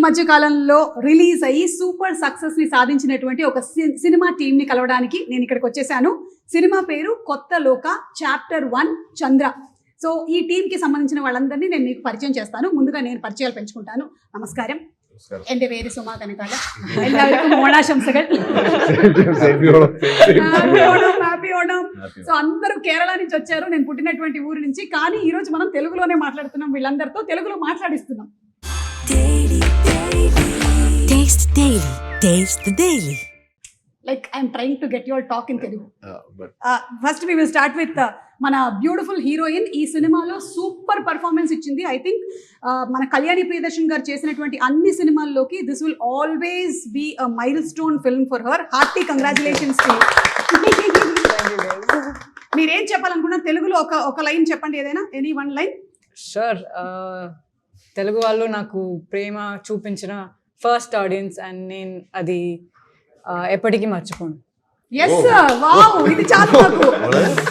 మధ్య కాలంలో రిలీజ్ అయ్యి సూపర్ సక్సెస్ ని సాధించినటువంటి ఒక సి- సినిమా టీం ని కలవడానికి నేను ఇక్కడికి వచ్చేసాను సినిమా పేరు కొత్త Lokah chapter one Chandra so ఈ టీం కి సంబంధించిన వాళ్ళందరినీ నేను మీకు పరిచయం చేస్తాను ముందుగా నేను పరిచయాలు పెంచుకుంటాను నమస్కారం നമസ്കാരം എന്റെ പേര് സുമാ കനകാല എല്ലാവർക്കും ഓണാശംസകൾ Happy Onam. Happy Onam happy Onam so అందరూ కేరళ నుంచి వచ్చారు నేను పుట్టినటువంటి ఊరు నుంచి కానీ ఈ రోజు మనం తెలుగులోనే మాట్లాడుతున్నాం వీళ్ళందరితో తెలుగులో మాట్లాడిస్తున్నాం Daily, daily. Taste Daily. Taste the Daily. Like I'm trying to get your talk in Telugu Uh, first we will start with మన బ్యూటిఫుల్ హీరోయిన్ ఈ సినిమాలో సూపర్ పర్ఫార్మెన్స్ ఇచ్చింది. ఐ థింక్ మన కళ్యాణి ప్రియదర్శన్ గారు చేసినటువంటి అన్ని సినిమాల్లోకి this will always be a milestone film for her hearty congratulations మీరేం చెప్పాలనుకున్నా తెలుగులో ఒక ఒక లైన్ చెప్పండి ఏదైనా? Any one line sure Telugu వాళ్ళు నాకు ప్రేమ చూపించిన ఫస్ట్ ఆడియన్స్ అండ్ నేను అది ఎప్పటికీ మర్చిపోను. ఎస్ వావ్ ఇది చాలు నాకు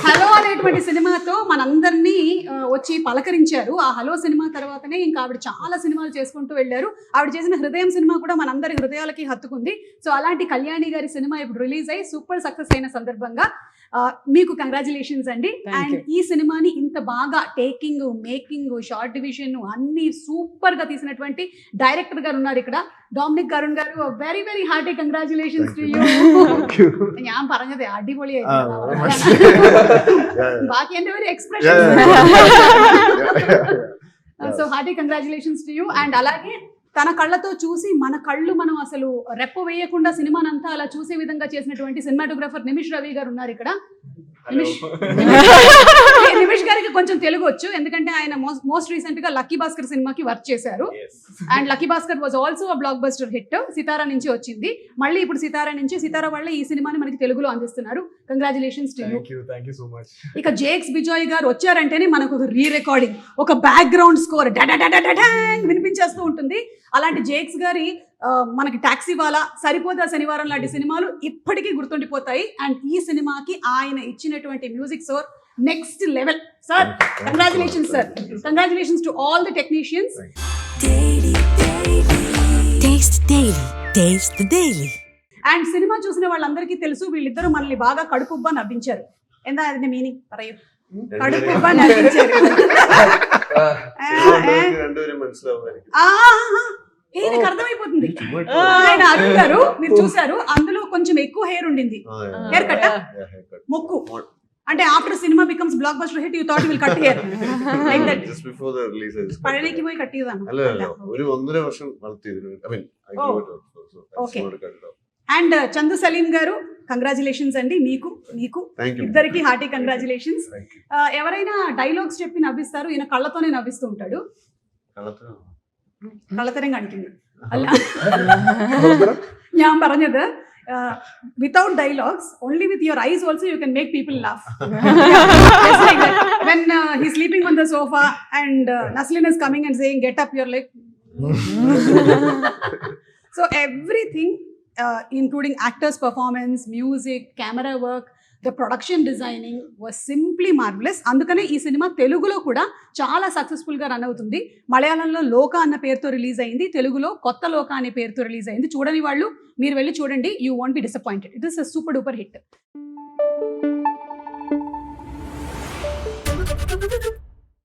హలో అనేటువంటి సినిమాతో మనందరినీ ఆ, వచ్చి పలకరించారు ఆ హలో సినిమా తర్వాతనే ఇంకా ఆవిడ చాలా సినిమాలు చేసుకుంటూ వెళ్ళారు ఆవిడ చేసిన హృదయం సినిమా కూడా మనందరి హృదయాలకి హత్తుకుంది సో అలాంటి కళ్యాణి గారి సినిమా ఇప్పుడు రిలీజ్ అయ్యి సూపర్ సక్సెస్ అయిన సందర్భంగా ఆ, మీకు కంగ్రాచులేషన్స్ అండి Thank అండ్ you. ఈ సినిమాని ఇంత బాగా టేకింగ్ మేకింగ్ షార్ట్ డివిజన్ అన్ని సూపర్ గా తీసినటువంటి డైరెక్టర్ గారు ఉన్నారు ఇక్కడ డామినిక్ కరుణ్ గారు very very hearty congratulations to Thank you you. ഞാൻ പറഞ്ഞത് അടിപൊളി Expression so hearty congratulations to you and అలాగే తన కళ్ళతో చూసి మన కళ్ళు మనం అసలు రెప్ప వేయకుండా సినిమానంతా అలా చూసే విధంగా చేసినటువంటి సినిమాటోగ్రఫర్ నిమిష్ రవి గారు ఉన్నారు ఇక్కడ. నిమిష్. గారికి కొంచెం తెలుగు వచ్చు ఎందుకంటే ఆయన మోస్ట్ రీసెంట్గా లక్కీ భాస్కర్ సినిమాకి వర్క్ చేశారు. And lucky Bhaskar was also a blockbuster hit Sithara నుంచి వచ్చింది. మళ్ళీ ఇప్పుడు సితారా నుంచి సితారా వాళ్ళే ఈ సినిమాని మనకి తెలుగులో అందిస్తున్నారు. కంగ్రాచులేషన్స్. ఇక జేక్స్ బిజాయ్ గారు వచ్చారంటేనే మనకు ఒక రీ రికార్డింగ్ ఒక బ్యాక్గ్రౌండ్ స్కోర్ వినిపించేస్తూ ఉంటుంది. అలాంటి జేక్స్ గారి మనకి ట్యాక్సీ వాళ్ళ సరిపోదా శనివారం లాంటి సినిమాలు ఇప్పటికీ గుర్తుండిపోతాయి. అండ్ ఈ సినిమాకి ఆయన ఇచ్చినటువంటి music score next level sir congratulations sir congratulations to all the technicians and cinema చూసిన వాళ్ళందరికీ తెలుసు వీళ్ళిద్దరూ మనల్ని బాగా కడుపుబ్బ నవ్వించారు. ఎందా అది మీనింగ్ പറയൂ. కడుపుబ్బా నవ్వించారు. ఈయనకి అర్థమైపోతుంది ఆయన అడుగుతారు మీరు చూసారు అందులో కొంచెం ఎక్కువ హెయిర్ ఉండింది ആ, yeah. Hair cut Yeah, haircut. మొక్కు అంటే after cinema becomes blockbuster hit you thought will cut hair like that Just before the release, I just cut പഴനിക്ക് it. പോയി കട്ട് ചെയ്താണ് അല്ല അല്ല ഒരു ഒന്നര വർഷം വളർത്തിയതിന് I mean I Oh. grew it out, so- so I just Okay. wanted to cut it off. And Chandu Saleem గారు congratulations అండి మీకు మీకు Thank you. ఇద్దరికి హార్టీ కంగ్రాచులేషన్స్ Thank you. ఎవరైనా డైలాగ్స్ చెప్పి నవ్విస్తారు ఈయన కళ్ళతోనే నవ్విస్తూ ఉంటాడు കളത്തിൽ കള്ളത്തരം കാണിക്കുന്നു. അല്ല. without dialogues, only with your eyes also you can make people laugh. When uh, he's sleeping on the sofa and uh, is coming and saying, get up, you're like... so everything, uh, including actors' performance, music, camera work, the production designing was simply marvellous అందుకనే ఈ cinema తెలుగులో కూడా చాలా సక్సెస్ఫుల్గా run అవుతుంది. మలయాళంలో లోక అన్న పేరుతో రిలీజ్ అయింది. తెలుగులో కొత్త లోక అనే పేరుతో రిలీజ్ అయింది. చూడని వాళ్ళు మీరు వెళ్ళి చూడండి. You want be disappointed it is super duper hit